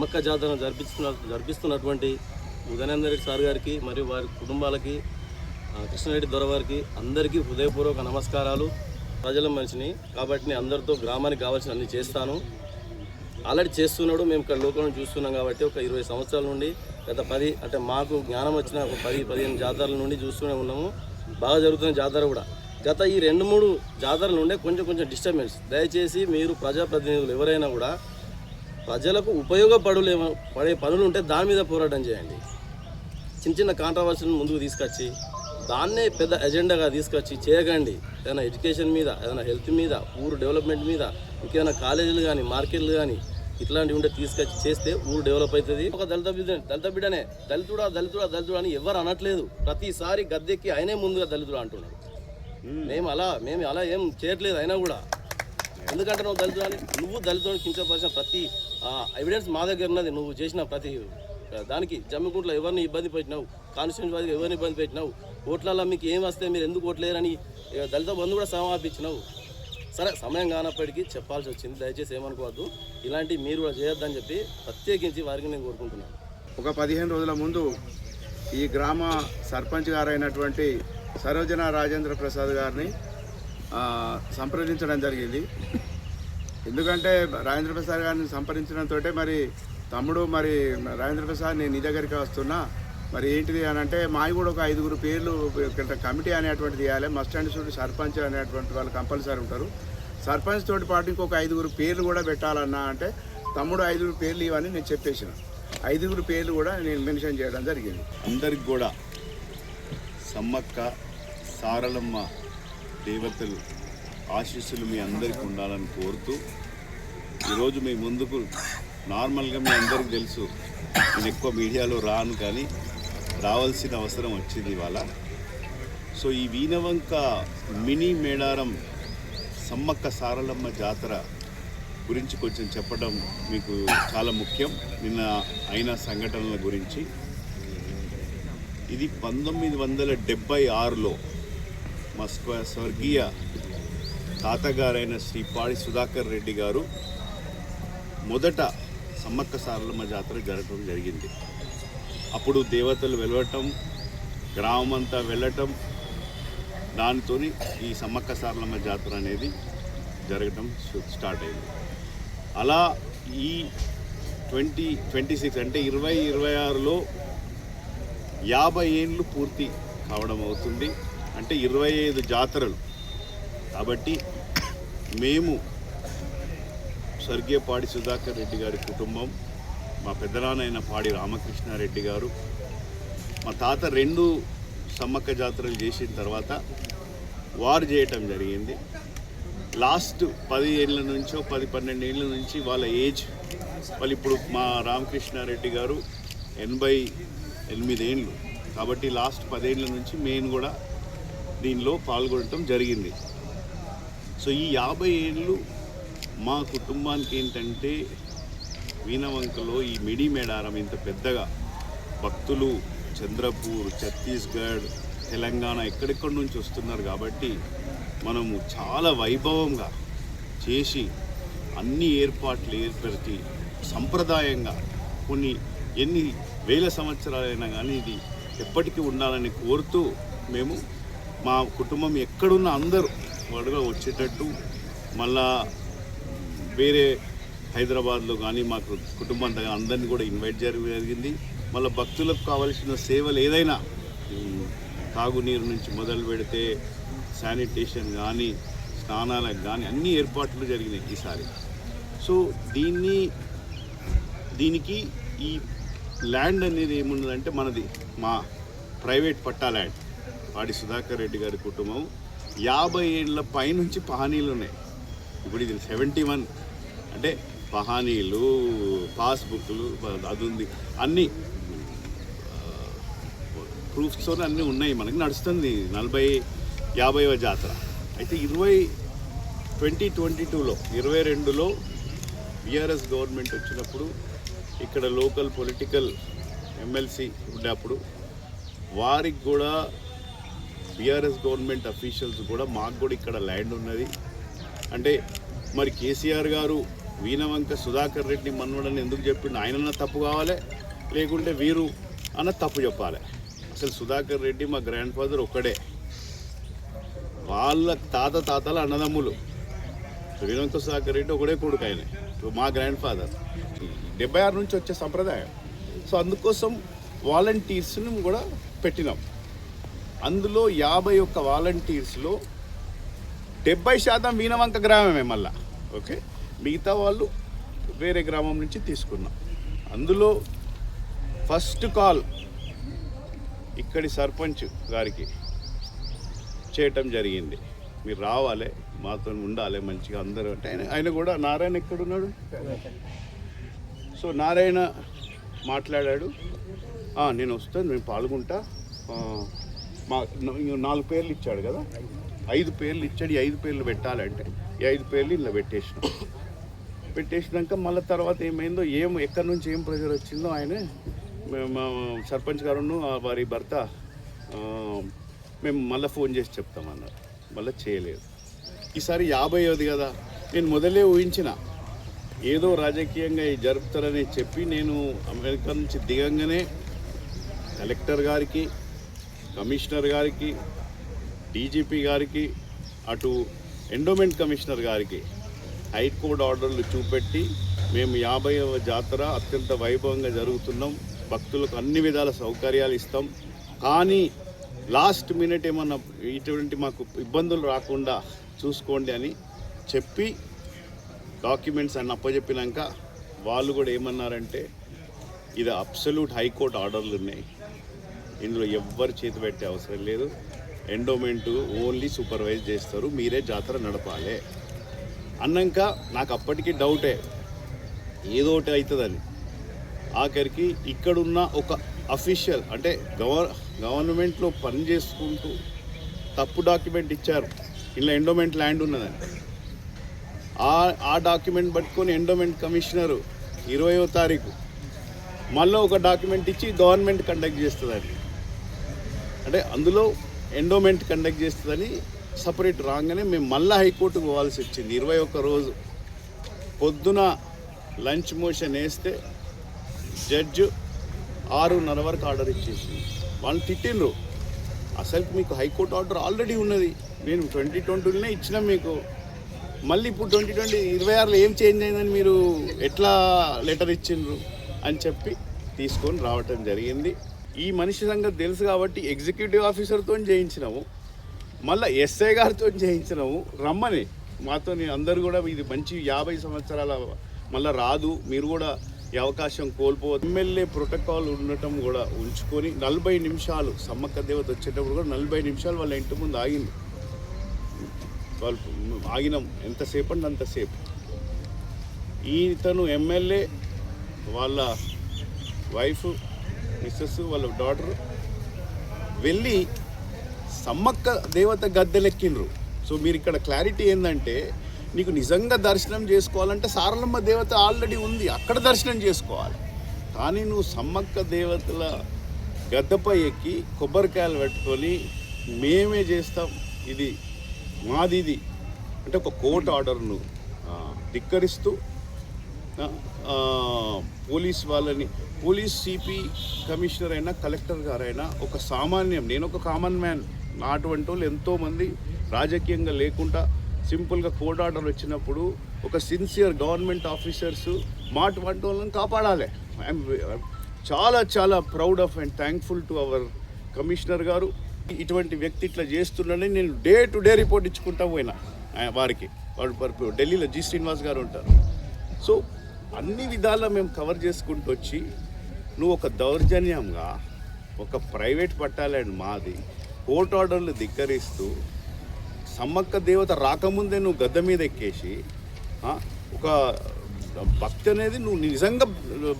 సమ్మక్క జాతరను జరిపిస్తున్న జరిపిస్తున్నటువంటి ఉదయనంద రెడ్డి సార్ గారికి మరియు వారి కుటుంబాలకి కృష్ణారెడ్డి దొర వారికి అందరికీ హృదయపూర్వక నమస్కారాలు. ప్రజల మనిషిని కాబట్టి నేను అందరితో గ్రామానికి కావాల్సిన అన్ని చేస్తాను. ఆల్రెడీ చేస్తున్నాడు మేము ఇక్కడ లోకంలో చూస్తున్నాం కాబట్టి ఒక ఇరవై సంవత్సరాల నుండి గత పది అంటే మాకు జ్ఞానం వచ్చిన ఒక పది పదిహేను జాతరల నుండి చూస్తూనే ఉన్నాము. బాగా జరుగుతున్న జాతర కూడా. గత ఈ రెండు మూడు జాతరల నుండే కొంచెం కొంచెం డిస్టర్బెన్స్ దయచేసి మీరు ప్రజాప్రతినిధులు ఎవరైనా కూడా ప్రజలకు ఉపయోగపడులే పడే పనులు ఉంటే దాని మీద పోరాటం చేయండి. చిన్న చిన్న కాంట్రవర్సీలను ముందుకు తీసుకొచ్చి దాన్నే పెద్ద ఎజెండాగా తీసుకొచ్చి చేయకండి. ఏదైనా ఎడ్యుకేషన్ మీద ఏదైనా హెల్త్ మీద ఊరు డెవలప్మెంట్ మీద ఇంకేమైనా కాలేజీలు కానీ మార్కెట్లు కానీ ఇట్లాంటివి ఉంటే తీసుకొచ్చి చేస్తే ఊరు డెవలప్ అవుతుంది. ఒక దళిత బిడ్డ దళిత బిడ్డనే దళితుడా దళితుడా దళితుడా అని ఎవరు అనట్లేదు. ప్రతిసారి గద్దెక్కి ఆయనే ముందుగా దళితుడు అంటున్నాడు. మేము అలా మేము అలా ఏం చేయట్లేదు అయినా కూడా. ఎందుకంటే నువ్వు దళితుడు అని? నువ్వు దళితుడు కించపరిచిన ప్రతి ఎవిడెన్స్ మా దగ్గర ఉన్నది. నువ్వు చేసిన ప్రతి దానికి జమ్మికుంట్లో ఎవరిని ఇబ్బంది పెట్టినావు? కాన్స్టిట్యూన్స్ వారికి ఎవరిని ఇబ్బంది పెట్టినావు? ఓట్లలో మీకు ఏం వస్తే మీరు ఎందుకు ఓట్లేరని దళిత బంధు కూడా సమాపించినావు సరే సమయం కానప్పటికీ చెప్పాల్సి వచ్చింది. దయచేసి ఏమనుకోవద్దు. ఇలాంటివి మీరు కూడా చేయొద్దని చెప్పి ప్రత్యేకించి వారికి నేను కోరుకుంటున్నాను. ఒక పదిహేను రోజుల ముందు ఈ గ్రామ సర్పంచ్ గారైనటువంటి సరోజన రాజేంద్ర ప్రసాద్ గారిని సంప్రదించడం జరిగింది. ఎందుకంటే రాజేంద్ర ప్రసాద్ గారిని సంప్రదించడంతో మరి తమ్ముడు మరి రాజేంద్ర ప్రసాద్ నేను నీ దగ్గరికి వస్తున్నా. మరి ఏంటిది అని అంటే మావి కూడా ఒక ఐదుగురు పేర్లు కమిటీ అనేటువంటిది ఇవ్వాలి. మస్ట్ అండ్ షుడ్ సర్పంచ్ అనేటువంటి వాళ్ళు కంపల్సరీ ఉంటారు. సర్పంచ్ తోటి పాటు ఇంకొక ఐదుగురు పేర్లు కూడా పెట్టాలన్నా అంటే తమ్ముడు ఐదుగురు పేర్లు ఇవని నేను చెప్పేసిన. ఐదుగురు పేర్లు కూడా నేను మెన్షన్ చేయడం జరిగింది. అందరికి కూడా సమ్మక్క సారలమ్మ దేవతలు ఆశీస్సులు మీ అందరికీ ఉండాలని కోరుతూ ఈరోజు మీ ముందుకు నార్మల్గా మీ అందరికీ తెలుసు నేను ఎక్కువ మీడియాలో రాను కానీ రావాల్సిన అవసరం వచ్చింది ఇవాళ. సో ఈ వీణవంక మినీ మేడారం సమ్మక్క సారలమ్మ జాతర గురించి కొంచెం చెప్పడం మీకు చాలా ముఖ్యం. నిన్న అయిన సంఘటనల గురించి. ఇది పంతొమ్మిది వందల డెబ్బై ఆరులో మా స్వ- స్వర్గీయ తాతగారైన శ్రీ పాడి సుధాకర్ రెడ్డి గారు మొదట సమ్మక్క సారలమ్మ జాతర జరగడం జరిగింది. అప్పుడు దేవతలు వెలవటం గ్రామం అంతా వెళ్ళటం దానితో ఈ సమ్మక్క సారలమ్మ జాతర అనేది జరగటం స్టార్ట్ అయింది. అలా ఈ ట్వంటీ ట్వంటీ సిక్స్ అంటే ఇరవై ఇరవై ఆరులో యాభై ఏళ్ళు పూర్తి కావడం అవుతుంది. అంటే ఇరవై ఐదు జాతరలు. కాబట్టి మేము స్వర్గీయ పాడి సుధాకర్ రెడ్డి గారి కుటుంబం మా పెద్దనాన్నైన పాడి రామకృష్ణారెడ్డి గారు మా తాత రెండు సమ్మక్క జాతరలు చేసిన తర్వాత వారు చేయటం జరిగింది. లాస్ట్ పది ఏళ్ళ నుంచో పది పన్నెండు ఏళ్ళ నుంచి వాళ్ళ ఏజ్ వాళ్ళు ఇప్పుడు మా రామకృష్ణారెడ్డి గారు ఎనభై ఎనిమిది ఏళ్ళు. కాబట్టి లాస్ట్ పదేళ్ళ నుంచి మేము కూడా దీనిలో పాల్గొనటం జరిగింది. సో ఈ యాభై ఏళ్ళు మా కుటుంబానికి ఏంటంటే వీణవంకలో ఈ మిడి మేడారం ఇంత పెద్దగా భక్తులు చంద్రపూర్ ఛత్తీస్గఢ్ తెలంగాణ ఎక్కడెక్కడి నుంచి వస్తున్నారు కాబట్టి మనము చాలా వైభవంగా చేసి అన్ని ఏర్పాట్లు ఏర్పరిచి సంప్రదాయంగా కొన్ని ఎన్ని వేల సంవత్సరాలైనా కానీ ఇది ఎప్పటికీ ఉండాలని కోరుతూ మేము మా కుటుంబం ఎక్కడున్న అందరూ వాడుగా వచ్చేటట్టు మళ్ళా వేరే హైదరాబాద్లో కానీ మాకు కుటుంబం దగ్గర అందరినీ కూడా ఇన్వైట్ జరిగింది. మళ్ళీ భక్తులకు కావాల్సిన సేవలు ఏదైనా తాగునీరు నుంచి మొదలు పెడితే శానిటేషన్ కానీ స్నానాలకు కానీ అన్ని ఏర్పాట్లు జరిగినాయి ఈసారి. సో దీన్ని దీనికి ఈ ల్యాండ్ అనేది ఏమున్నదంటే మనది మా ప్రైవేట్ పట్టా ల్యాండ్. వాడి సుధాకర్ రెడ్డి గారి కుటుంబం యాభై ఏళ్ళ పైనుంచి పహానీలు ఉన్నాయి ఇప్పుడు ఇది సెవెంటీ వన్. అంటే పహానీలు పాస్బుక్లు అది ఉంది. అన్నీ ప్రూఫ్స్తో అన్నీ ఉన్నాయి. మనకి నడుస్తుంది నలభై యాభైవ జాతర. అయితే ఇరవై ట్వంటీ ట్వంటీ టూలో ఇరవై రెండులో బీఆర్ఎస్ గవర్నమెంట్ వచ్చినప్పుడు ఇక్కడ లోకల్ పొలిటికల్ ఎమ్మెల్సీ ఉండేప్పుడు వారికి కూడా బీఆర్ఎస్ గవర్నమెంట్ అఫీషియల్స్ కూడా మాకు కూడా ఇక్కడ ల్యాండ్ ఉన్నది. అంటే మరి కేసీఆర్ గారు వీణవంక సుధాకర్ రెడ్డి మన్నుడని ఎందుకు చెప్పిండు? ఆయనన్న తప్పు కావాలి? లేకుంటే వీరు అన్న తప్పు చెప్పాలి. అసలు సుధాకర్ రెడ్డి మా గ్రాండ్ ఫాదర్ ఒక్కడే. వాళ్ళ తాత తాతల అన్నదమ్ములు. వీణవంక సుధాకర్ రెడ్డి ఒకడే కొడుకు ఆయన. మా గ్రాండ్ ఫాదర్. డెబ్బై ఆరు నుంచి వచ్చే సంప్రదాయం. సో అందుకోసం వాలంటీర్స్ని కూడా పెట్టినాం. అందులో యాభై ఒక్క వాలంటీర్స్లో డెబ్బై శాతం వీణవంక గ్రామమే మళ్ళా. ఓకే? మిగతా వాళ్ళు వేరే గ్రామం నుంచి తీసుకున్నాం. అందులో ఫస్ట్ కాల్ ఇక్కడి సర్పంచ్ గారికి చేయటం జరిగింది. మీరు రావాలి మాతో ఉండాలి మంచిగా అందరూ అంటే ఆయన ఆయన కూడా నారాయణ ఎక్కడున్నాడు? సో నారాయణ మాట్లాడాడు. నేను వస్తాను నేను పాల్గొంటా. మా నాలుగు పేర్లు ఇచ్చాడు కదా? ఐదు పేర్లు ఇచ్చాడు ఈ ఐదు పేర్లు పెట్టాలంటే. ఈ ఐదు పేర్లు ఇలా పెట్టేసినాం. పెట్టేసినాక మళ్ళీ తర్వాత ఏమైందో ఏం ఎక్కడి నుంచి ఏం ప్రెషర్ వచ్చిందో ఆయన మేము- మా సర్పంచ్ గారును ఆ వారి భర్త మేము మళ్ళీ ఫోన్ చేసి చెప్తామన్నారు మళ్ళీ చేయలేదు. ఈసారి యాభైవది కదా. నేను మొదలే ఊహించిన. ఏదో రాజకీయంగా ఇది జరుపుతారని చెప్పి నేను అమెరికా నుంచి దిగంగానే కలెక్టర్ గారికి కమిషనర్ గారికి డీజీపీ గారికి అటు ఎండోమెంట్ కమిషనర్ గారికి హైకోర్టు ఆర్డర్లు చూపెట్టి మేము యాభైవ జాతర అత్యంత వైభవంగా జరుగుతున్నాం. భక్తులకు అన్ని విధాల సౌకర్యాలు ఇస్తాం. కానీ లాస్ట్ మినిట్ ఏమన్నా ఇటువంటి మాకు ఇబ్బందులు రాకుండా చూసుకోండి అని చెప్పి డాక్యుమెంట్స్ అన్ని అప్పచెప్పినాక వాళ్ళు కూడా ఏమన్నారంటే ఇది అబ్సల్యూట్ హైకోర్టు ఆర్డర్లు ఉన్నాయి. ఇందులో ఎవ్వరు చేతి పెట్టే అవసరం లేదు. ఎండోమెంట్ ఓన్లీ సూపర్వైజ్ చేస్తారు. మీరే జాతర నడపాలి. అన్నాక నాకు అప్పటికి డౌటే. ఏదో ఒకటి అవుతుందని ఆఖరికి ఇక్కడున్న ఒక అఫీషియల్ అంటే గవర్ గవర్నమెంట్లో పని చేసుకుంటూ తప్పు డాక్యుమెంట్ ఇచ్చారు. ఇలా ఎండోమెంట్ ల్యాండ్ ఉన్నదని. ఆ ఆ డాక్యుమెంట్ పట్టుకొని ఎండోమెంట్ కమిషనరు ఇరవయో తారీఖు మళ్ళీ ఒక డాక్యుమెంట్ ఇచ్చి గవర్నమెంట్ కండక్ట్ చేస్తుందండి అంటే అందులో ఎండోమెంట్ కండక్ట్ చేస్తుందని సపరేట్ రాగానే మేము మళ్ళీ హైకోర్టుకు పోవాల్సి వచ్చింది. ఇరవై ఒక్క రోజు పొద్దున లంచ్ మోషన్ వేస్తే జడ్జు ఆరున్నర వరకు ఆర్డర్ ఇచ్చేసింది. వాళ్ళు తిట్టిండ్రు. అసలు మీకు హైకోర్టు ఆర్డర్ ఆల్రెడీ ఉన్నది. నేను ట్వంటీ ట్వంటీలోనే ఇచ్చిన మీకు. మళ్ళీ ఇప్పుడు ట్వంటీ ట్వంటీ ఇరవై ఆరులో ఏం చేంజ్ అయిందని మీరు ఎట్లా లెటర్ ఇచ్చిండ్రు అని చెప్పి తీసుకొని రావటం జరిగింది. ఈ మనిషి సంగతి తెలుసు కాబట్టి ఎగ్జిక్యూటివ్ ఆఫీసర్తో చేయించినాము. మళ్ళీ ఎస్ఐ గారితో చేయించినాము. రమ్మని. మాతో అందరు కూడా ఇది మంచి యాభై సంవత్సరాల మళ్ళీ రాదు. మీరు కూడా ఈ అవకాశం కోల్పోవద్దు. ఎమ్మెల్యే ప్రోటోకాల్ ఉండటం కూడా ఉంచుకొని నలభై నిమిషాలు సమ్మక్క దేవత వచ్చేటప్పుడు కూడా నలభై నిమిషాలు వాళ్ళ ఇంటి ముందు ఆగింది. వాళ్ళు ఆగినాం. ఎంతసేపు అంటే అంతసేపు. ఈతను ఎమ్మెల్యే వాళ్ళ వైఫ్ మిస్సెస్ వాళ్ళ డాటర్ వెళ్ళి సమ్మక్క దేవత గద్దెలెక్కిండ్రు. సో మీరు ఇక్కడ క్లారిటీ ఏంటంటే నీకు నిజంగా దర్శనం చేసుకోవాలంటే సారలమ్మ దేవత ఆల్రెడీ ఉంది అక్కడ దర్శనం చేసుకోవాలి. కానీ నువ్వు సమ్మక్క దేవతల గద్దపై ఎక్కి కొబ్బరికాయలు పెట్టుకొని మేమే చేస్తాం ఇది మాది ఇది అంటే ఒక కోర్ట్ ఆర్డర్ను ధిక్కరిస్తూ పోలీస్ వాళ్ళని పోలీస్ సిపి కమిషనర్ అయినా కలెక్టర్ గారైనా ఒక సామాన్యం నేను ఒక కామన్ మ్యాన్ నాటువంటి వాళ్ళు ఎంతోమంది రాజకీయంగా లేకుండా సింపుల్గా కోర్ట్ ఆర్డర్ వచ్చినప్పుడు ఒక సిన్సియర్ గవర్నమెంట్ ఆఫీసర్స్ మాట వంటి వాళ్ళని కాపాడాలి. ఐఎమ్ చాలా చాలా proud of and thankful to our commissioner గారు. ఇటువంటి వ్యక్తి ఇట్లా చేస్తున్నాడని నేను డే టు డే రిపోర్ట్ ఇచ్చుకుంటా పోయినా వారికి. వాడు ఢిల్లీలో జి శ్రీనివాస్ గారు ఉంటారు. సో అన్ని విధాలా మేము కవర్ చేసుకుంటూ వచ్చి నువ్వు ఒక దౌర్జన్యంగా ఒక ప్రైవేట్ పట్టాలండి మాది కోర్టు ఆర్డర్లు ధిక్కరిస్తూ సమ్మక్క దేవత రాకముందే నువ్వు గద్ద మీద ఎక్కేసి ఒక భక్తి అనేది నువ్వు నిజంగా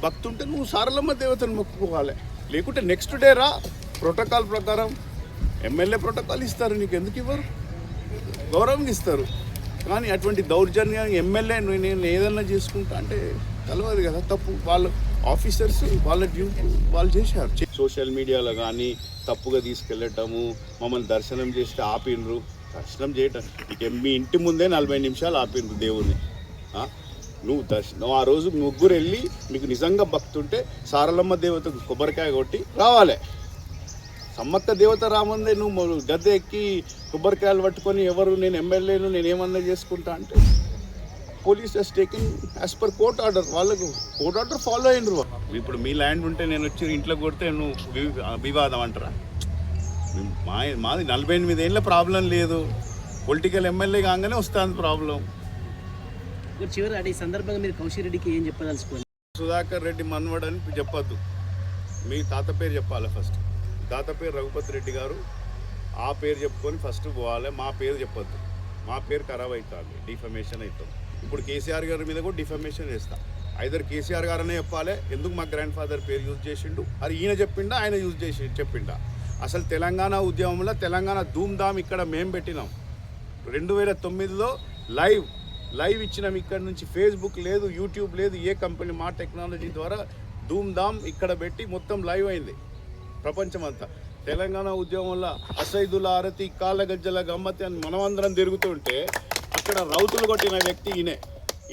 భక్తి ఉంటే నువ్వు సారలమ్మ దేవతను మొక్కుకోవాలి. లేకుంటే నెక్స్ట్ డే రా ప్రోటోకాల్ ప్రకారం ఎమ్మెల్యే ప్రోటోకాల్ ఇస్తారు నీకు ఎందుకు ఇవ్వరు? గౌరవం ఇస్తారు. కానీ అటువంటి దౌర్జన్యం ఎమ్మెల్యే నేను ఏదన్నా చేసుకుంటా అంటే కలవదు కదా తప్పు. వాళ్ళ ఆఫీసర్స్ వాళ్ళ డ్యూటీ వాళ్ళు చేశారు. సోషల్ మీడియాలో కానీ తప్పుగా తీసుకెళ్ళటము మమ్మల్ని దర్శనం చేస్తే ఆపిండ్రు. దర్శనం చేయటం. మీ ఇంటి ముందే నలభై నిమిషాలు ఆపిండ్రు దేవుని నువ్వు దర్శనం ఆ రోజు ముగ్గురు వెళ్ళి మీకు నిజంగా భక్తుంటే సారలమ్మ దేవతకు కొబ్బరికాయ కొట్టి రావాలి. సమ్మక్క దేవత రామందే నువ్వు గద్దె ఎక్కి కొబ్బరికాయలు పట్టుకొని ఎవరు నేను ఎమ్మెల్యేను నేను ఏమన్నా చేసుకుంటా అంటే police he's taking as per court order వాళ్ళకు కోర్ట్ ఆర్డర్ ఫాలో అయినరు ఇప్పుడు మీ ల్యాండ్ ఉంటే నేను వచ్చి ఇంట్లో కొడితే నువ్వు వివాదం అంటారా? మా మాది నలభై ఎనిమిది ఏళ్ళ ప్రాబ్లం లేదు. పొలిటికల్ ఎమ్మెల్యే కాగానే వస్తుంది ప్రాబ్లం. చివరి ఈ సందర్భంగా మీరు కౌశిక్ రెడ్డికి ఏం చెప్పదలుచుకోండి సుధాకర్ రెడ్డి మన్వడ్ అని చెప్పొద్దు. మీ తాత పేరు చెప్పాలి ఫస్ట్? దాతపేరు రఘుపతి రెడ్డి గారు ఆ పేరు చెప్పుకొని ఫస్ట్ పోవాలి మా పేరు చెప్పొద్దు. మా పేరు ఖరాబ్ అవుతుంది డిఫమేషన్ అవుతుంది ఇప్పుడు కేసీఆర్ గారి మీద కూడా డిఫమేషన్ వేస్తా. ఐదర్ కేసీఆర్ గారనే చెప్పాలి ఎందుకు మా గ్రాండ్ ఫాదర్ పేరు యూజ్ చేసిండు? అది ఈయన చెప్పిండా ఆయన యూజ్ చేసి చెప్పిండా? అసలు తెలంగాణ ఉద్యమంలో తెలంగాణ ధూమ్ధామ్ ఇక్కడ మేము పెట్టినాం. రెండు వేల తొమ్మిదిలో లైవ్ లైవ్ ఇచ్చినాం ఇక్కడ నుంచి. ఫేస్బుక్ లేదు యూట్యూబ్ లేదు ఏ కంపెనీ మా టెక్నాలజీ ద్వారా ధూమ్ ధామ్ ఇక్కడ పెట్టి మొత్తం లైవ్ అయింది. ప్రపంచమంతా. తెలంగాణ ఉద్యమంలో అసైదుల అరతి కాళ్ళ గజ్జల గమ్మతి అని మనమందరం తిరుగుతుంటే అక్కడ రౌతులు కొట్టిన వ్యక్తి ఈయనే.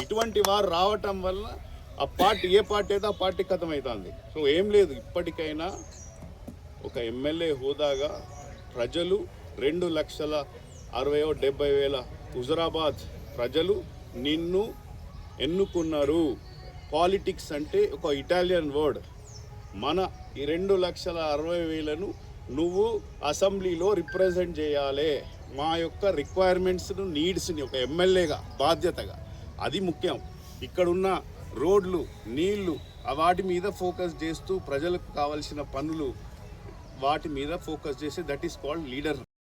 ఇటువంటి వారు రావటం వల్ల ఆ పార్టీ ఏ పార్టీ అయితే ఆ పార్టీ కథం అవుతుంది సో ఏం లేదు. ఇప్పటికైనా ఒక ఎమ్మెల్యే హోదాగా ప్రజలు రెండు లక్షల అరవయో డెబ్బై వేల హుజరాబాద్ ప్రజలు నిన్ను ఎన్నుకున్నారు. పాలిటిక్స్ అంటే ఒక ఇటాలియన్ వర్డ్. మన ఈ రెండు లక్షల అరవై వేలను నువ్వు అసెంబ్లీలో రిప్రజెంట్ చేయాలి. మా యొక్క రిక్వైర్మెంట్స్ను నీడ్స్ని ఒక ఎమ్మెల్యేగా బాధ్యతగా. అది ముఖ్యం. ఇక్కడున్న రోడ్లు నీళ్ళు వాటి మీద ఫోకస్ చేస్తూ ప్రజలకు కావాల్సిన పనులు వాటి మీద ఫోకస్ చేసి దట్ ఈస్ కాల్డ్ లీడర్